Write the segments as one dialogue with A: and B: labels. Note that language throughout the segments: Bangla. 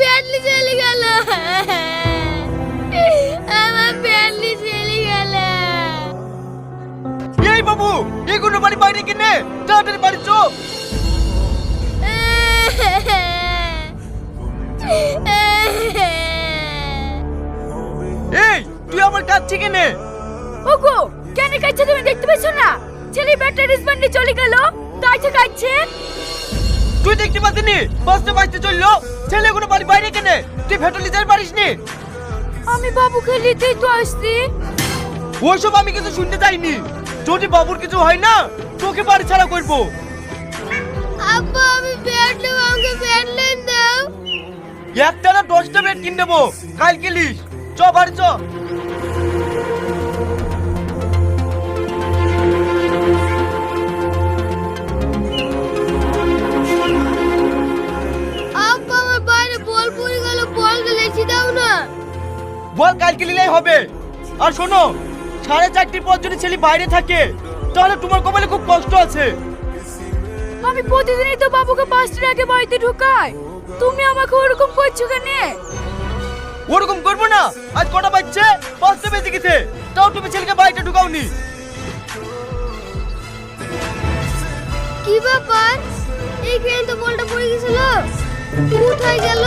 A: ব্যাটলি চলে গেল। আমার ব্যাটলি চলে গেল।
B: এই বাবু এগুলো বাড়ি বাইরে কিনে তাড়াতাড়ি বাড়ি চো। এই তুই আমার কাছ থেকে নে।
A: ওগো কেন কাছে তুমি দেখতে পাচ্ছ না? ছেলে ব্যাটারি রিসপন্ডে চলে গেল। তাই তো কাছে
B: তুই দেখতে পাচ্ছিনি বাসটা বাজতে চলল। ছেলে কোনো বাড়ি বাইরে কেনে? তুই ভেটলি যাই পারিস নি?
A: আমি বাবুকে নিতেই তো আসছি।
B: ওইসব আমি কিছু শুনতে চাইনি। যদি বাবুর কিছু হয় না তোকে বাড়ি ছাড়া করব।
A: আব্বা আমি ব্যাট নেব আমাকে দাও।
B: একটা না দশটা বেড কিনে দেবো কাল কিলিস চ বাড়ি চ।
A: বল
B: কালকে নিলেই হবে। আর শোনো সাড়ে চারটির পর যদি ছেলে বাইরে থাকে তাহলে তোমার কপালে খুব কষ্ট আছে।
A: আমি প্রতিদিনই তো বাবুকে পাঁচটার আগে বাড়িতে ঢুকাই। তুমি আমাকে ওরকম করছ কেন?
B: ওরকম করব না। আজ কটা বাজছে? পাঁচটা বেজে গেছে তাও তুমি ছেলেকে বাড়িতে ঢুকাওনি।
A: কি ব্যাপার? এইখানে তো বলটা পড়ে গেছিল। কোথায় গেল।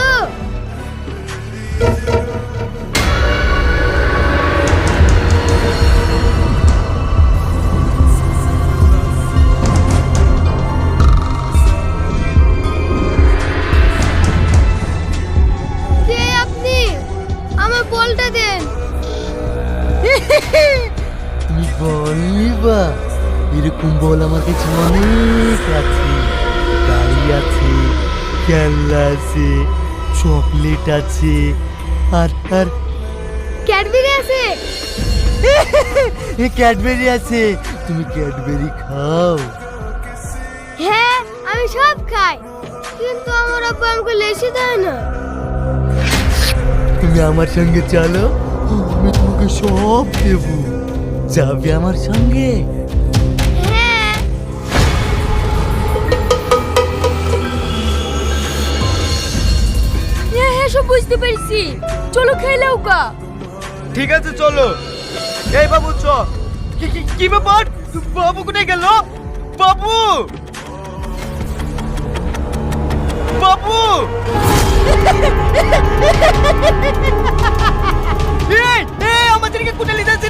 C: বল আমার কাছে অনেক আছে গাড়ি আছে খেলনা আছে চকলেট আছে আর আর
A: ক্যাডবেরি আছে।
C: ক্যাডবেরি আছে তুমি ক্যাডবেরি খাও।
A: হ্যাঁ আমি সব খাই কিন্তু আমার আব্বা আমাকে লেসে দেয় না।
C: তুমি আমার সঙ্গে চলো আমি তোমাকে সব দেব। যাবে আমার সঙ্গে?
A: বুঝতে পেরেছি। চলো খেলেও কা
B: ঠিক আছে, চলো। এই বাবু, চ। কি কি কি ব্যাপার? বাবু কোথায় গেল? বাবু! বাবু! এই এই, আমাদেরকে কোথায় নিয়ে যাচ্ছে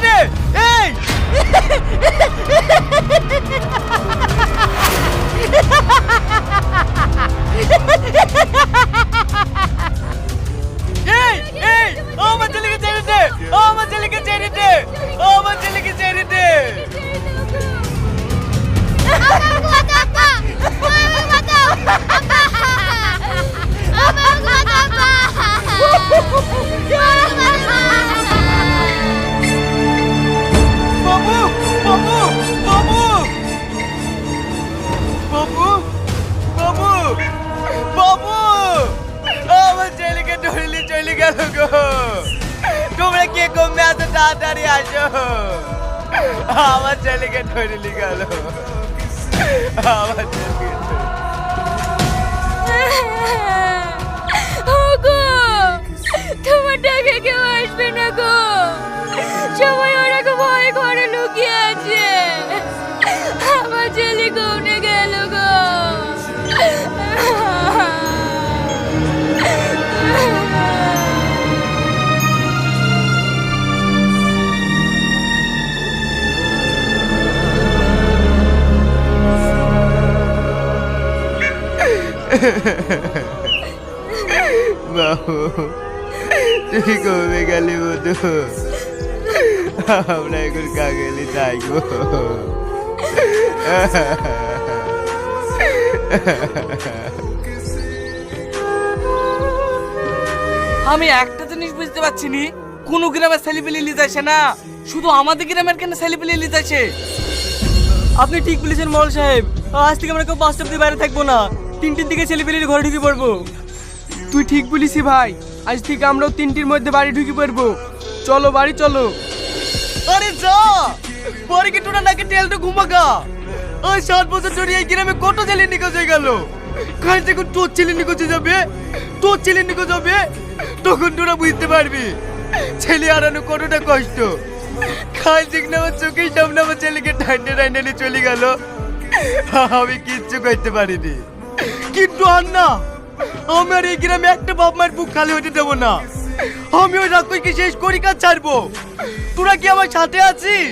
B: তুই কমে গেলি মধু আমরা এখন কাগেলি থাকব
D: আমি একটা জিনিস বুঝতে পারছি নি। কোন গ্রামের ছেলেপিলি লিজ আসে না। শুধু আমাদের গ্রামের কেন ছেলেপিলি লিজ আসে?
E: আপনি ঠিক বলেছেন মল সাহেব। আজ থেকে আমরা কেউ পাঁচটা অব্দি বাইরে থাকব না। তিনটির দিকে ছেলেপিলির ঘরে ঢুকে পড়ব। তুই ঠিক বলিস ভাই, আজ থেকে আমরাও তিনটির মধ্যে বাড়ি ঢুকে পড়ব। চলো, বাড়ি চলো।
B: আরে যা! পরে কি তোরা নাকি তেলটা ঘুমাগা? ওই সাত বছর ধরে এই গ্রামে কত ছেলে নিখোঁজ হয়ে গেল? কাল থেকে তোর ছেলে নিখোঁজ যাবে, তোর ছেলে নিকো যাবে তখন তোরা বুঝতে পারবি, ছেলে হারানো কতটা কষ্ট। খাল দেখলে আমার চোখের সামনে আমার ছেলেকে ঠান্ডা ঠান্ডা নিয়ে চলে গেল, আমি কিচ্ছু করতে পারিনি। কিন্তু আর না আমি আর এই গ্রামে একটা বাপ মায়ের বুক খালি হতে দেবো না। আমি ওই রাক্ষসকে শেষ করি কাজ ছাড়বো। তোরা কি আমার সাথে আছিস?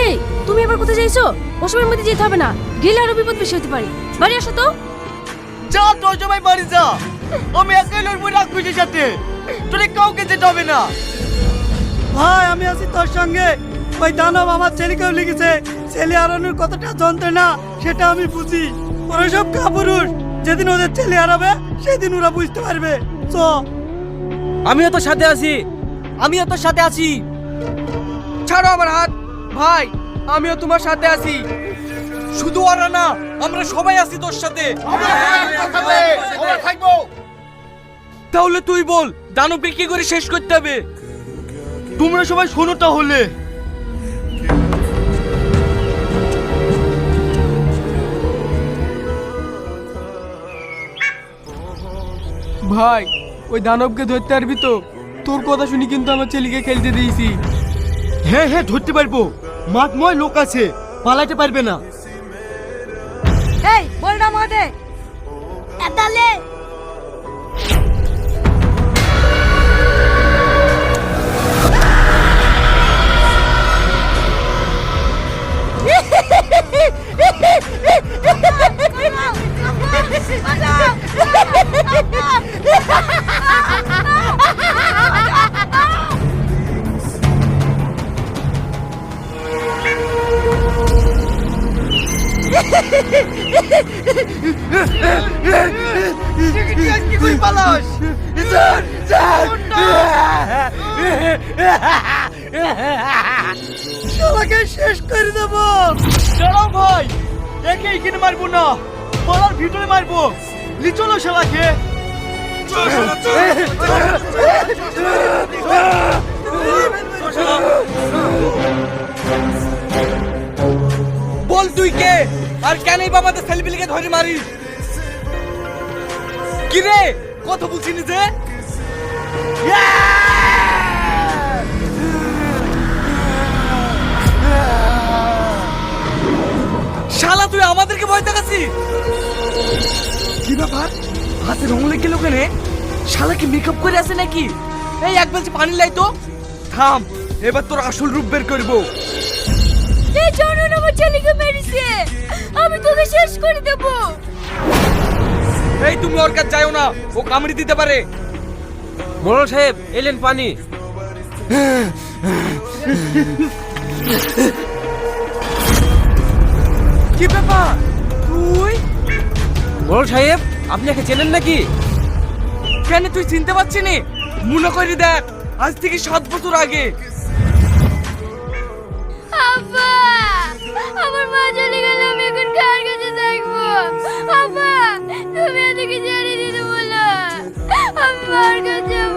A: এই তুমি এবার কোথায় যাইছো? ওসবের মধ্যে যেতে হবে না। গেলে আরও বিপদ বেশি হতে পারে। বাড়ি আসো তো।
B: যা তোর সবাই বাড়ি যা। আমি একাই লড়বো রাক্ষসের সাথে। তোরে কাউকে যেতে হবে না।
E: ভাই আমি আছি তোর সঙ্গে। ওই দানব আমার ছেলেকেও লিখেছে। ছেলে হারানোর কতটা যন্ত্রণা সেটা আমি বুঝি। ওরা সব কাপুরুষ। যেদিন ওদের ছেলে হারাবে সেদিন ওরা বুঝতে পারবে। চ আমিও তোর সাথে আছি। আমিও তোর সাথে আছি। ছাড়ো আমার হাত। ভাই আমিও তোমার সাথে আছি।
D: শুধু ওরা না আমরা সবাই আছি তোর সাথে। তাহলে তুই বল দানবকে কি করে শেষ করতে হবে।
B: তোমরা সবাই শোনো তাহলে।
E: ভাই ওই দানবকে ধরতে পারবি তো? তোর কথা শুনি কিন্তু আমার ছেলেকে খেলতে দিয়েছি।
B: হ্যাঁ হ্যাঁ ধরতে পারব। মাতময় লোক আছে পালাতে পারবে না।
A: এই বলটা মাদে এদালে
B: শেষ করে দেব দাঁড়াও ভাই একে এখানে মারবো না। পালার ভিতরে মারবো। লি, চলো শালাকে।
D: বল তুই কে? আর কেনই বাবাদের সেলফিলিকে ধরে মারিস? কি রে? কথা বলছিনি যে? শালা, তুই আমাদেরকে ভয় দেখাচ্ছিস? কি ব্যাপার? হাতে রং লেগে গেল কেন শালা কি মেকআপ করে আছে নাকি? এই এক বলছি পানি লাই তো। থাম এবার তোর আসল রূপ বের করব।
A: এই জনন আমার ছেলেকে মেরেছে। আমি তোকে শেষ করে দেব।
D: এই তুমি ওর কাছে যাও না ও কামড়ি দিতে পারে। মোড়ল সাহেব এলেন পানি। কি ব্যাপার? মোড়ল সাহেব আপনি একে চেনেন নাকি? কেন তুই চিনতে পারছিস নি? মনে করি দেখ আজ থেকে সাত বছর আগে।
A: আব্বা আমার মা চলে গেল আমি এখন কার কাছে থাকব? আব্বা তুমি এদিকে ছেড়ে দিতে বলো আমি মার কাছে যাব।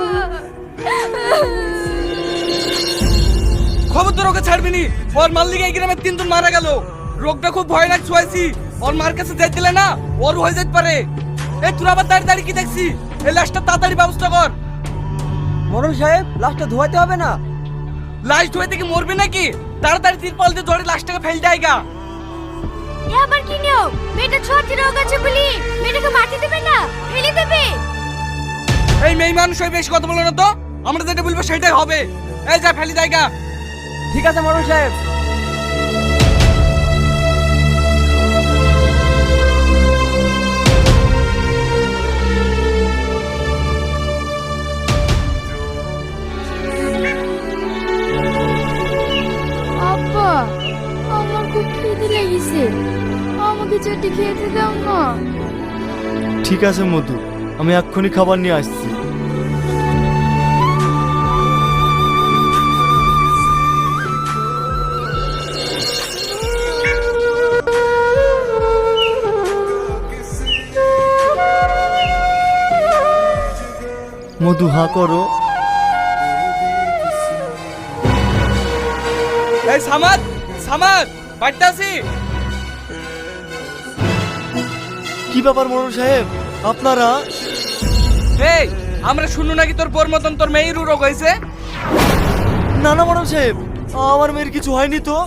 D: খবর তোর ওকে ছাড়বি নি ওর মাল লিগে এই গ্রামের তিনজন মারা গেল। রোগটা খুব ভয়ানক ছুয়াইছি ওর মার কাছে যাই দিলে না ওর হয়ে যেতে পারে। এই তোর আবার দাঁড়িয়ে দাঁড়িয়ে কি দেখছি? এই লাশটা তাড়াতাড়ি ব্যবস্থা কর।
E: মরণ সাহেব লাশটা ধোয়াতে হবে না?
D: লাশ ধুয়ে থেকে মরবে নাকি? তাড়াতাড়ি তিরপাল দিয়ে ধরে লাশটাকে ফেল দেয়গা
A: এ আবার কি নিও মেয়েটা ছোট রোগ আছে বলি। মেয়েটাকে মাটি দেবে না ফেলে দেবে।
D: এই মেয়ে মানুষ হয়ে বেশি কথা বলো না তো। আমরা যেটা বলব সেটাই হবে। এই যা ফেলি জায়গা
E: ঠিক আছে মরণ সাহেব।
A: লেগেছে আমাকে খেতে দাও না।
B: ঠিক আছে মধু। আমি এক্ষুনি খাবার নিয়ে আসছি। মধু হা করো।
D: এই সামাদ সামাদ বাড়িতে
B: কি ব্যাপার মোড়ল সাহেব? আপনারা?
D: এই আমরা শুনু নাকি তোর বোর মতন তোর মেয়েরও রোগ হয়েছে?
B: না না ম্যাডাম সাহেব আমার মেয়ের কিছু হয়নি তো।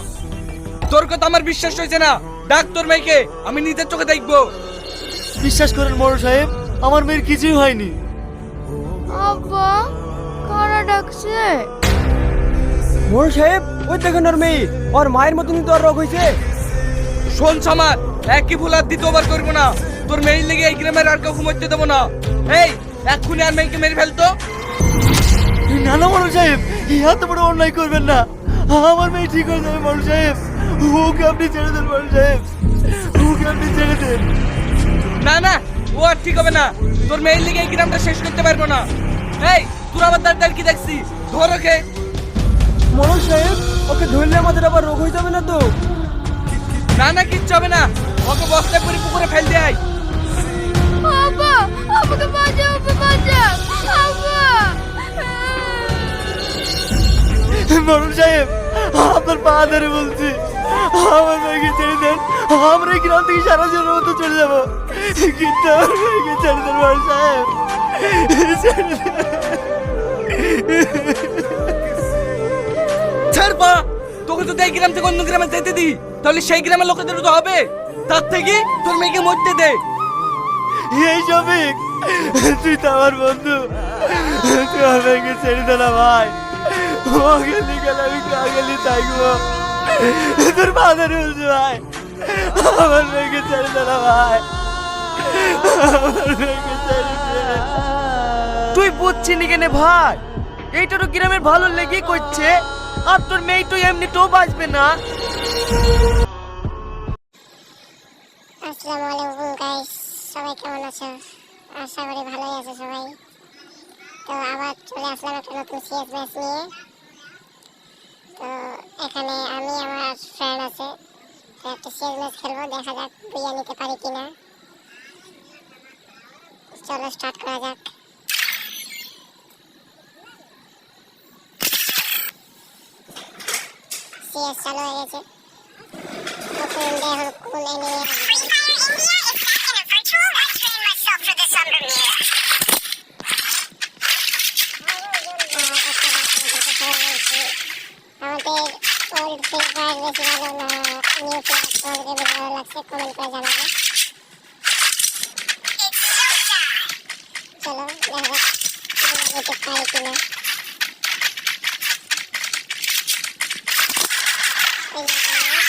D: তোর কথা আমার বিশ্বাস হয়েছে না। ডাক তোর মেয়েকে আমি নিজের চোখে দেখব।
B: বিশ্বাস করেন বড় সাহেব আমার মেয়ের কিছুই হয়নি।
F: আব্বা কারা ডাকছে?
E: মোর সাহেব ওই দেখেন ওর মেয়ে। ওর মায়ের মতনই তো আর রোগ হয়েছে।
D: শোন সামার একই ভুল আর দ্বিতীয়বার করব না। তোর মেয়ের লেগে এই গ্রামের আর কেউ ঘুমোতে দেবো না। এই এক্ষুনি আর মেয়েকে মেরে ফেলতো
B: না না বড় সাহেব। এত বড় অন্যায় করবেন না। আমার মেয়ে ঠিক হয়ে যাবে বড় সাহেব। ওকে আপনি ছেড়ে দেন বড় সাহেব। ওকে আপনি ছেড়ে দেন।
D: না না ও আর ঠিক হবে না। তোর মেয়ের লেগে এই গ্রামটা শেষ করতে পারব না। এই তোর আবার দাঁড় কি দেখছি? ধর ওকে।
E: মোড়ল সাহেব ওকে ধরলে আমাদের আবার রোগ হয়ে যাবে না তো?
D: না না কিচ্ছু হবে না। ওকে বস্তা করে পুকুরে ফেল দেয়
F: আমাকে বাঁচাও আব্বা বাঁচাও
B: বড় সাহেব আপনার পা ধরে বলছি। আমার মেয়েকে ছেড়ে দেন। আমরা এই গ্রাম থেকে সারা জীবনের মতো চলে যাব। কিন্তু আমার মেয়েকে ছেড়ে দেন বড় সাহেব। ছাড়
D: পা! তোকে যদি এই গ্রাম থেকে অন্য গ্রামে যেতে দি তাহলে সেই গ্রামের লোকেদের তো হবে। তার থেকে তোর মেয়েকে মরতে দে।
B: এই শফিক তুই তো আমার বন্ধু। তুই আমার মেয়েকে ছেড়ে দে না ভাই। ও গেলি গেল আমি কা গেলি থাকব। তোর ধরে ভাই। আমার মেয়েকে ছেড়ে দে না ভাই। আমার মেয়েকে ছেড়ে দে
E: তুই বুঝছি নি কেনে ভাই? এইটা তো গ্রামের ভালো লেগে করছে। আর তোর মেয়ে তো এমনিতেও বাঁচবে না।
G: আসসালামু আলাইকুম গাইস আছো আশা করি ভালোই আছো সবাই। তো আবার চলে আসলাম একটা নতুন সিএস ম্যাচ নিয়ে। তো এখানে আমি, আমার ফ্রেন্ড আছে। তো একটা সিএস ম্যাচ খেলব, দেখা যাক বুঝে নিতে পারি কিনা। চলো স্টার্ট করা যাক। সিএস চালু হয়ে গেছে। কোন এনিমি ওল্ড ফ্রি ফায়ার বেশি ভালো না নিউ প্লেয়ার তোমাদেরকে বেশি ভালো লাগছে কমেন্ট করে জানাবে চলো দেখা যাক যেতে পারি কিনা এই যে এখানে।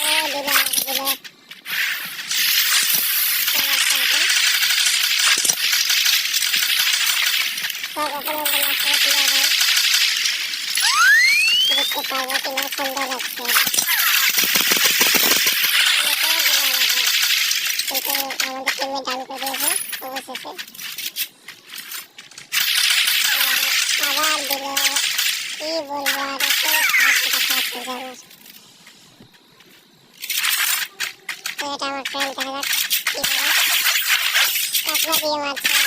G: ও দিল আমাকে দিল চলো স্টার্ট সব ওপেনিংগুলো আসলে ক্লিয়ার হয় দেখতে পারব কিনা সুন্দর লাগছে কিন্তু আমাদের টিমে ডাউন করে দিয়েছে অবশেষে আবার দিল কি বলব আর হয়ে এটা আমার ফ্রেন্ড দেখা যাক কি করে কাকড়া দিয়ে মারছে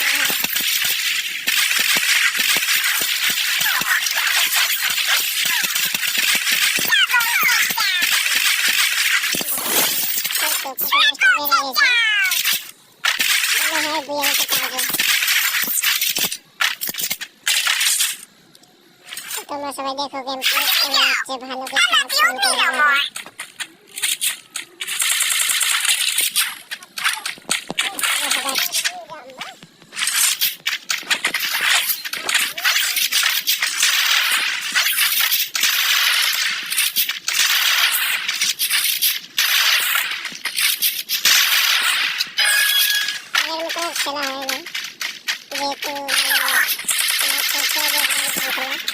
G: তোমরা সবাই দেখো গেম প্লে কেমন হচ্ছে ভালো কি খারাপ কমেন্ট করে জানাবে আগের মতো খেলা হয় না যেহেতু কেননা যে আপনার দিয়ে দিয়ে গাইলে মানে গেমটা পুরো নষ্ট হয়ে গেছে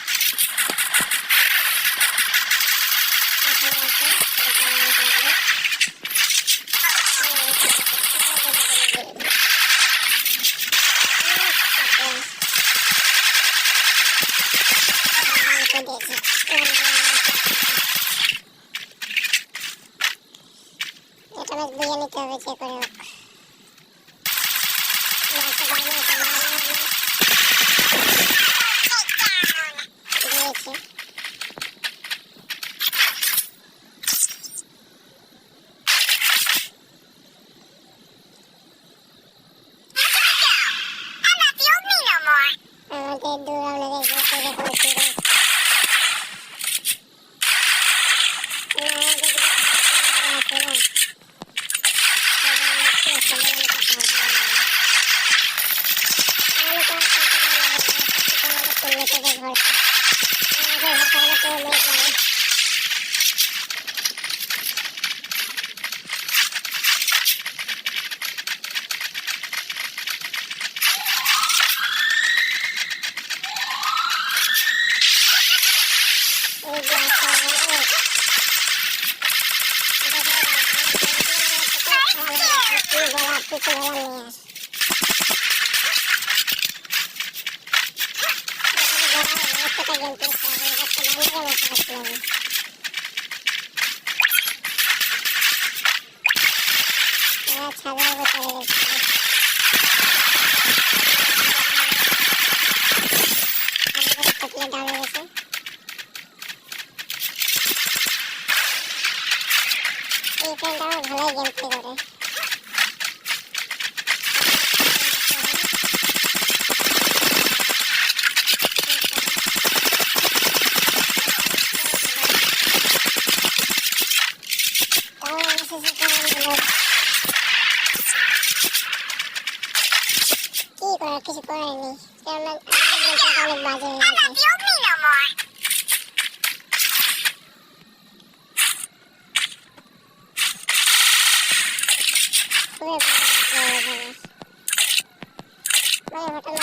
G: মানে হোটেল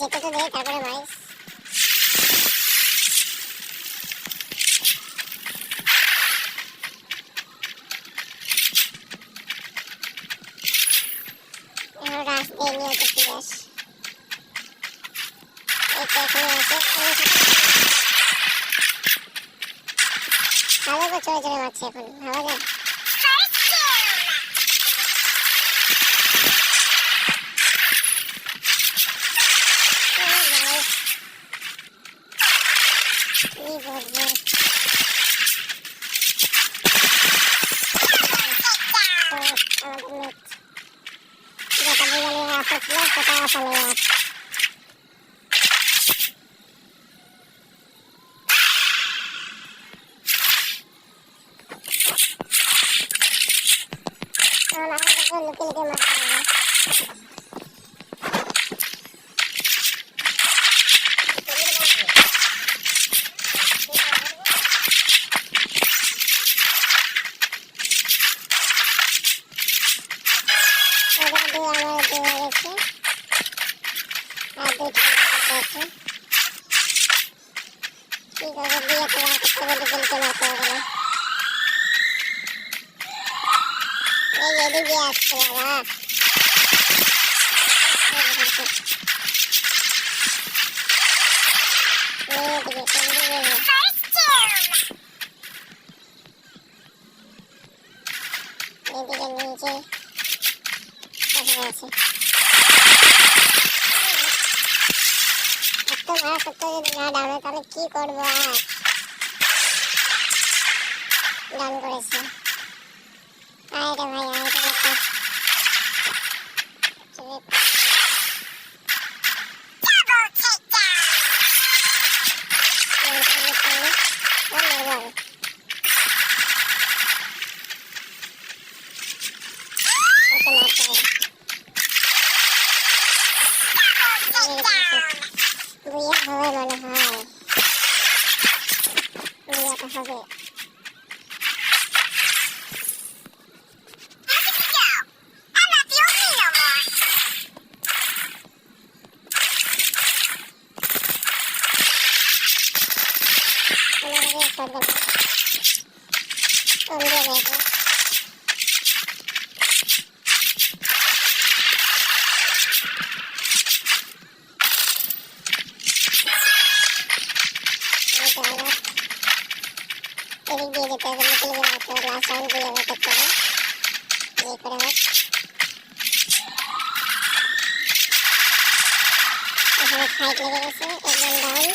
G: যেতে তো দেয় তারপরে মারিস এখন রাস্তায় নিয়ে তো ফিরে আস এই তো এখানে আছে ভালো করে চলে চলে মারছে এখন ভালো যায় কি বলব আমাদের নেট যেটা বিরিয়ানি আসা ছিল সেটা আসা নেই আর এখন আমাদের লুকে লুকে মারতে হবে ওদের দিয়ে আমার দিয়ে গেছে আর দুইটা আছে কি করব দিয়ে তো বার করতে হবে দুজনকে মারতে হবে না এই এদিকে আসছে বাবা এদিকে এদিকে এদিকে নিচে বসে আছে এত মারা সত্ত্বেও যদি না করেছে আয় রে ভাই আয় রে বাপ্পা চুপ বুইয়া হবে মনে হয় বুইয়াটা হবে আমাদের করবে না অন্য দেখো করতে হবে যে করে হোক লেগে গেছে একদম ডাউন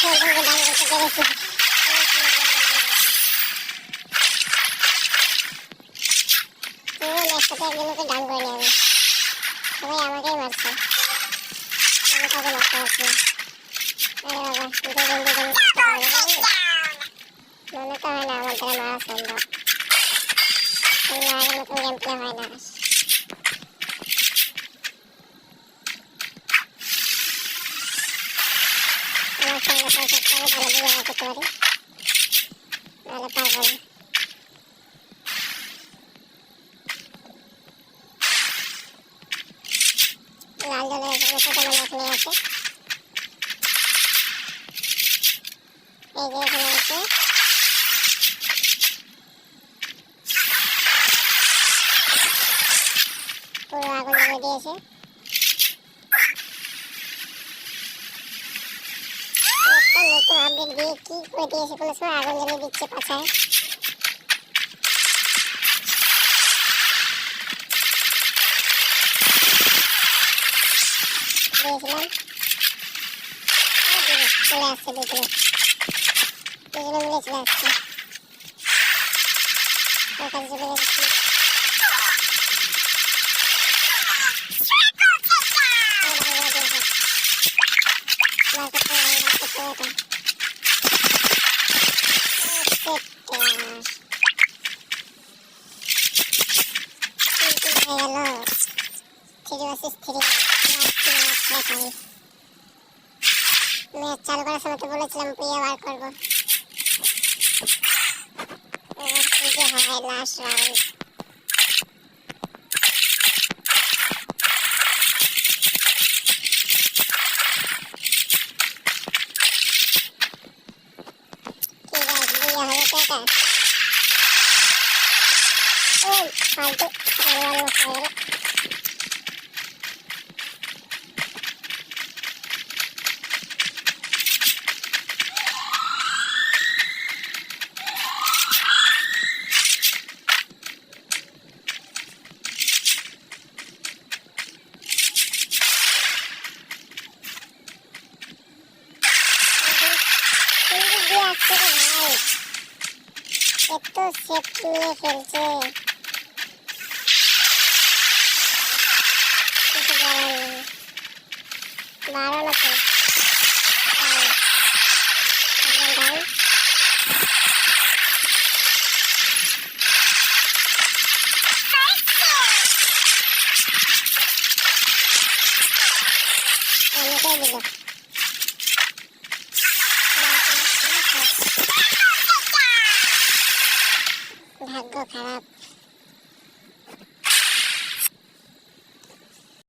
G: একজনকে ডান করতে পেরেছি পুরো ম্যাচটাতে একজনকে ডান করে আমি সবাই আমাকেই মারছে আমি কাউকে মারতে পারছি না আরে বাবা দুজন দুজন মারতে পারবে না। মনে তো হয় না আমার দ্বারা মারা সম্ভব অন্য আগের মতন গেম প্লে হয় না আমার সঙ্গে পয়সা আমি ভালো বিয়ে করতে পারি নাহলে পারব না লাল জলের মতো তোমার এখানে আছে এই যে আগুন জ্বলে দিয়েছে। একটা নতুন আপডেট দিয়ে কি করে দিয়েছে কোনো আগুন জ্বলে দিচ্ছে পাছায়। দিয়েছিলাম আর দিলে চলে আসছে দুজনে দুজনে মিলে চলে আসছে ওর কাছে চলে যাচ্ছি ম্যাচ চালু করার সময় তো বলেছিলাম প্রিয়া বার করব। এবার কি যে হয় লাস্ট রাউন্ড কি গাছ বিয়ে হবে তো এটা ওই ফালতু পরিবার নষ্ট হয়ে গেল কিন্তু দিয়ে আসছে রে ভাই এত সেফ নিয়ে খেলছে